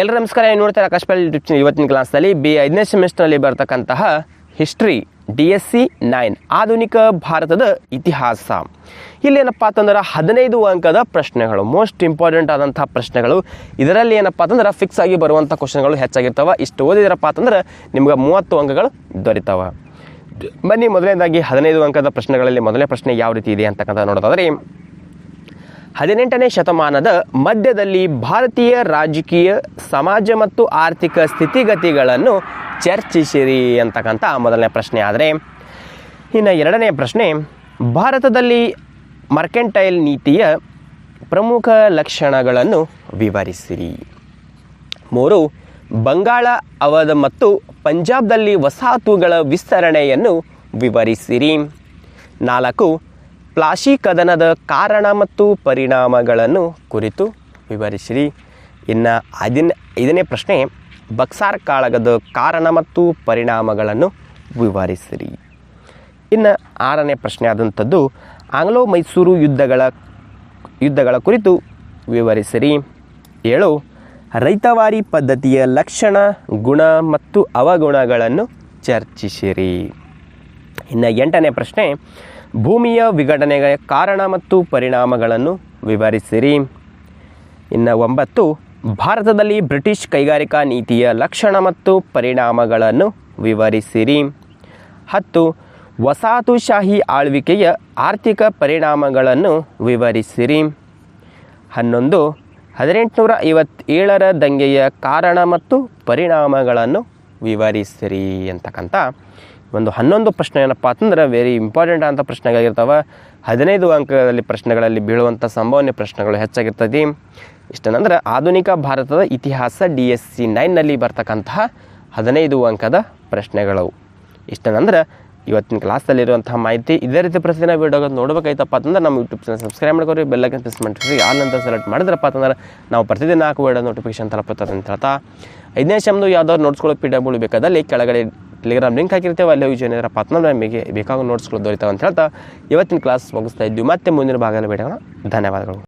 ಎಲ್ಲರೂ ನಮಸ್ಕಾರ ಏನು ನೋಡ್ತಾರೆ ಕಷ್ಟಪಲ್ ಪಾಲ್ ಯೂಟ್ಯೂಬ್ ಚಾನಲ್ ಇವತ್ತಿನ ಕ್ಲಾಸ್ನಲ್ಲಿ ಬಿ ಐದನೇ ಸೆಮಿಸ್ಟರ್ನಲ್ಲಿ ಬರ್ತಕ್ಕಂತಹ history D S C nine ಆಧುನಿಕ ಭಾರತದ ಇತಿಹಾಸ. ಇಲ್ಲಿ ಏನಪ್ಪ ಅಂತಂದ್ರೆ ಹದಿನೈದು ಅಂಕದ ಪ್ರಶ್ನೆಗಳು ಮೋಸ್ಟ್ ಇಂಪಾರ್ಟೆಂಟ್ ಆದಂಥ ಪ್ರಶ್ನೆಗಳು. ಇದರಲ್ಲಿ ಏನಪ್ಪ ಅಂತಂದ್ರೆ ಫಿಕ್ಸ್ ಆಗಿ ಬರುವಂಥ ಕ್ವಶನ್ಗಳು ಹೆಚ್ಚಾಗಿರ್ತವೆ. ಇಷ್ಟು ಓದಿದ್ರಪ್ಪ ಅಂತಂದ್ರೆ ನಿಮ್ಗೆ ಮೂವತ್ತು ಅಂಕಗಳು ದೊರೀತಾವೆ. ಬನ್ನಿ, ಮೊದಲನೇದಾಗಿ ಹದಿನೈದು ಅಂಕದ ಪ್ರಶ್ನೆಗಳಲ್ಲಿ ಮೊದಲನೇ ಪ್ರಶ್ನೆ ಯಾವ ರೀತಿ ಇದೆ ಅಂತಕ್ಕಂಥ ನೋಡೋದಾದ್ರೆ ಹದಿನೆಂಟನೇ ಶತಮಾನದ ಮಧ್ಯದಲ್ಲಿ ಭಾರತೀಯ ರಾಜಕೀಯ, ಸಮಾಜ ಮತ್ತು ಆರ್ಥಿಕ ಸ್ಥಿತಿಗತಿಗಳನ್ನು ಚರ್ಚಿಸಿರಿ ಅಂತಕ್ಕಂಥ ಮೊದಲನೇ ಪ್ರಶ್ನೆ ಆದರೆ, ಇನ್ನು ಎರಡನೇ ಪ್ರಶ್ನೆ, ಭಾರತದಲ್ಲಿ ಮರ್ಕೆಂಟೈಲ್ ನೀತಿಯ ಪ್ರಮುಖ ಲಕ್ಷಣಗಳನ್ನು ವಿವರಿಸಿರಿ. ಮೂರು, ಬಂಗಾಳ ಅವಧ ಮತ್ತು ಪಂಜಾಬ್ದಲ್ಲಿ ವಸಾಹತುಗಳ ವಿಸ್ತರಣೆಯನ್ನು ವಿವರಿಸಿರಿ. ನಾಲ್ಕು ಪ್ಲಾಶಿ ಕದನದ ಕಾರಣ ಮತ್ತು ಪರಿಣಾಮಗಳನ್ನು ಕುರಿತು ವಿವರಿಸಿರಿ. ಇನ್ನು ಐದನೇ ಐದನೇ ಪ್ರಶ್ನೆ, ಬಕ್ಸಾರ್ ಕಾಳಗದ ಕಾರಣ ಮತ್ತು ಪರಿಣಾಮಗಳನ್ನು ವಿವರಿಸಿರಿ. ಇನ್ನು ಆರನೇ ಪ್ರಶ್ನೆ ಆದಂಥದ್ದು ಆಂಗ್ಲೋ ಮೈಸೂರು ಯುದ್ಧಗಳ ಯುದ್ಧಗಳ ಕುರಿತು ವಿವರಿಸಿರಿ. ಏಳು, ರೈತವಾರಿ ಪದ್ಧತಿಯ ಲಕ್ಷಣ, ಗುಣ ಮತ್ತು ಅವಗುಣಗಳನ್ನು ಚರ್ಚಿಸಿರಿ. ಇನ್ನು ಎಂಟನೇ ಪ್ರಶ್ನೆ, ಭೂಮಿಯ ವಿಘಟನೆಗೆ ಕಾರಣ ಮತ್ತು ಪರಿಣಾಮಗಳನ್ನು ವಿವರಿಸಿರಿ. ಇನ್ನು ಒಂಬತ್ತು, ಭಾರತದಲ್ಲಿ ಬ್ರಿಟಿಷ್ ಕೈಗಾರಿಕಾ ನೀತಿಯ ಲಕ್ಷಣ ಮತ್ತು ಪರಿಣಾಮಗಳನ್ನು ವಿವರಿಸಿರಿ. ಹತ್ತು, ವಸಾಹತುಶಾಹಿ ಆಳ್ವಿಕೆಯ ಆರ್ಥಿಕ ಪರಿಣಾಮಗಳನ್ನು ವಿವರಿಸಿರಿ. ಹನ್ನೊಂದು, ಹದಿನೆಂಟುನೂರ ಐವತ್ತೇಳರ ದಂಗೆಯ ಕಾರಣ ಮತ್ತು ಪರಿಣಾಮಗಳನ್ನು ವಿವರಿಸಿರಿ ಅಂತಕ್ಕಂಥ ಒಂದು ಹನ್ನೊಂದು ಪ್ರಶ್ನೆ ಏನಪ್ಪ ಅಂತಂದ್ರೆ ವೆರಿ ಇಂಪಾರ್ಟೆಂಟ್ ಅಂತ ಪ್ರಶ್ನೆಗಳಾಗಿರ್ತಾವೆ. ಹದಿನೈದು ಅಂಕದಲ್ಲಿ ಪ್ರಶ್ನೆಗಳಲ್ಲಿ ಬೀಳುವಂಥ ಸಂಭಾವನೆ ಪ್ರಶ್ನೆಗಳು ಹೆಚ್ಚಾಗಿರ್ತದೆ ಇಷ್ಟನಂದ್ರೆ ಆಧುನಿಕ ಭಾರತದ ಇತಿಹಾಸ ಡಿ ಎಸ್ ಸಿ ನೈನ್ನಲ್ಲಿ ಬರ್ತಕ್ಕಂತಹ ಹದಿನೈದು ಅಂಕದ ಪ್ರಶ್ನೆಗಳು. ಇಷ್ಟನಂದ್ರೆ ಇವತ್ತಿನ ಕ್ಲಾಸಲ್ಲಿರುವಂತಹ ಮಾಹಿತಿ ಇದೇ ರೀತಿ ಪ್ರತಿದಿನ ವಿಡಿಯೋ ನೋಡ್ಬೇಕಾಯ್ತಪ್ಪ ಅಂತಂದ್ರೆ ನಮ್ಮ ಯೂಟ್ಯೂಬ್ ಚಾನಲ್ ಸಬ್ಸ್ಕ್ರೈಬ್ ಮಾಡ್ಕೊರಿ ಬೆಲ್ಲಕ್ಕೆ ಪ್ರೆಸ್ ಮಾಡಿರಿ ಆಲ್ ಅಂತ ಸೆಲೆಕ್ಟ್ ಮಾಡಿದ್ರಪ್ಪ ಅಂತಂದ್ರೆ ನಾವು ಪ್ರತಿದಿನ ಹಾಕುವ ವಿಡಿಯೋ ನೋಟಿಫಿಕೇಶನ್ ತಲುಪುತ್ತದೆ ಅಂತ ಹೇಳ್ತಾ. ಐದನೇ ಶಮ್ದು ಯಾವ್ದಾದ್ರು ನೋಡ್ಸ್ಕೊಳ್ಳೋ ಪಿ ಡಬ್ಲ್ಯೂ ಬೇಕಾದಲ್ಲಿ ಕೆಳಗಡೆ ಟೆಲಿಗ್ರಾಮ್ ಲಿಂಕ್ ಹಾಕಿರ್ತೇವೆ, ಅಲ್ಲಿ ಹೋಗಿ ಜಾಯ್ನ್ ಪತ್ನ ನಮಗೆ ಬೇಕಾಗೋ ನೋಟ್ಸ್ಗಳು ದೊರೀತಾವೆ ಅಂತ ಹೇಳ್ತಾ ಇವತ್ತಿನ ಕ್ಲಾಸ್ ಮುಗಿಸ್ತಾ ಇದ್ವಿ. ಮತ್ತೆ ಮುಂದಿನ ಭಾಗದಲ್ಲಿ ಬೇಡೋಣ ಧನ್ಯವಾದಗಳು.